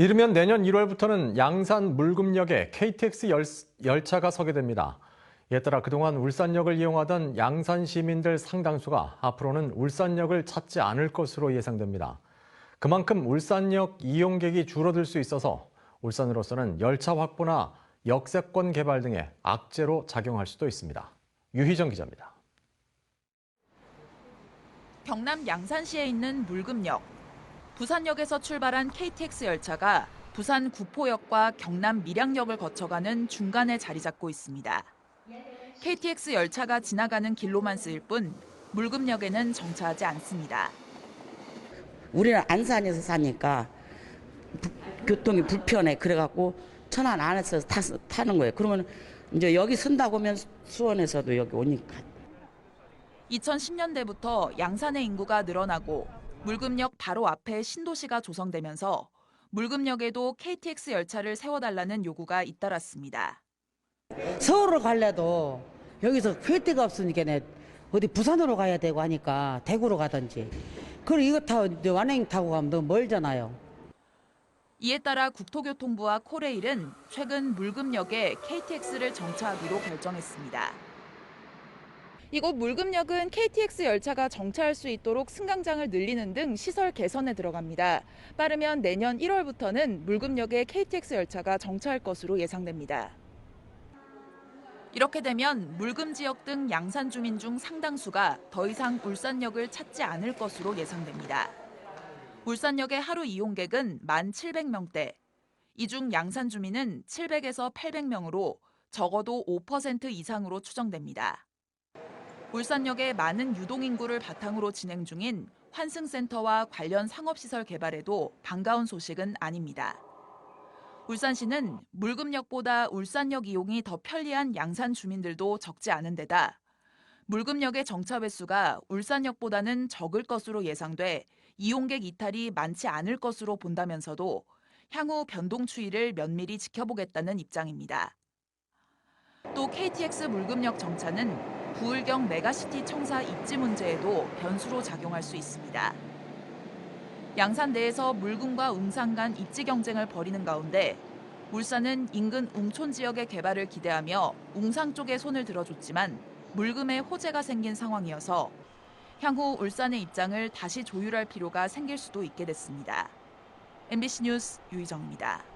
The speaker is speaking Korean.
이르면 내년 1월부터는 양산 물금역에 KTX 열, 열차가 서게 됩니다. 이에 따라 그동안 울산역을 이용하던 양산 시민들 상당수가 앞으로는 울산역을 찾지 않을 것으로 예상됩니다. 그만큼 울산역 이용객이 줄어들 수 있어서 울산으로서는 열차 확보나 역세권 개발 등의 악재로 작용할 수도 있습니다. 유희정 기자입니다. 경남 양산시에 있는 물금역. 부산역에서 출발한 KTX 열차가 부산 구포역과 경남 밀양역을 거쳐가는 중간에 자리 잡고 있습니다. KTX 열차가 지나가는 길로만 쓰일 뿐 물금역에는 정차하지 않습니다. 우리는 안산에서 사니까 부- 교통이 불편해. 그래갖고 천안 안에서 타, 타는 거예요. 그러면 이제 여기 쓴다고 하면 수원에서도 여기 오니까. 2010년대부터 양산의 인구가 늘어나고 물금역 바로 앞에 신도시가 조성되면서 물금역에도 KTX 열차를 세워달라는 요구가 잇따랐습니다. 서울을 갈래도 여기서 회대가 없으니까 내 어디 부산으로 가야 되고 하니까 대구로 가든지. 그리고 이거 타고 이제 완행 타고 가면 너무 멀잖아요. 이에 따라 국토교통부와 코레일은 최근 물금역에 KTX를 정차하기로 결정했습니다. 이곳 물금역은 KTX 열차가 정차할 수 있도록 승강장을 늘리는 등 시설 개선에 들어갑니다. 빠르면 내년 1월부터는 물금역에 KTX 열차가 정차할 것으로 예상됩니다. 이렇게 되면 물금 지역 등 양산 주민 중 상당수가 더 이상 울산역을 찾지 않을 것으로 예상됩니다. 울산역의 하루 이용객은 1,700명대. 이 중 양산 주민은 700에서 800명으로 적어도 5% 이상으로 추정됩니다. 울산역의 많은 유동인구를 바탕으로 진행 중인 환승센터와 관련 상업시설 개발에도 반가운 소식은 아닙니다. 울산시는 물금역보다 울산역 이용이 더 편리한 양산 주민들도 적지 않은 데다 물금역의 정차 횟수가 울산역보다는 적을 것으로 예상돼 이용객 이탈이 많지 않을 것으로 본다면서도 향후 변동 추이를 면밀히 지켜보겠다는 입장입니다. 또 KTX 물금역 정차는 부울경 메가시티 청사 입지 문제에도 변수로 작용할 수 있습니다. 양산 내에서 물금과 웅산 간 입지 경쟁을 벌이는 가운데 울산은 인근 웅촌 지역의 개발을 기대하며 웅산 쪽에 손을 들어줬지만 물금에 호재가 생긴 상황이어서 향후 울산의 입장을 다시 조율할 필요가 생길 수도 있게 됐습니다. MBC 뉴스 유희정입니다.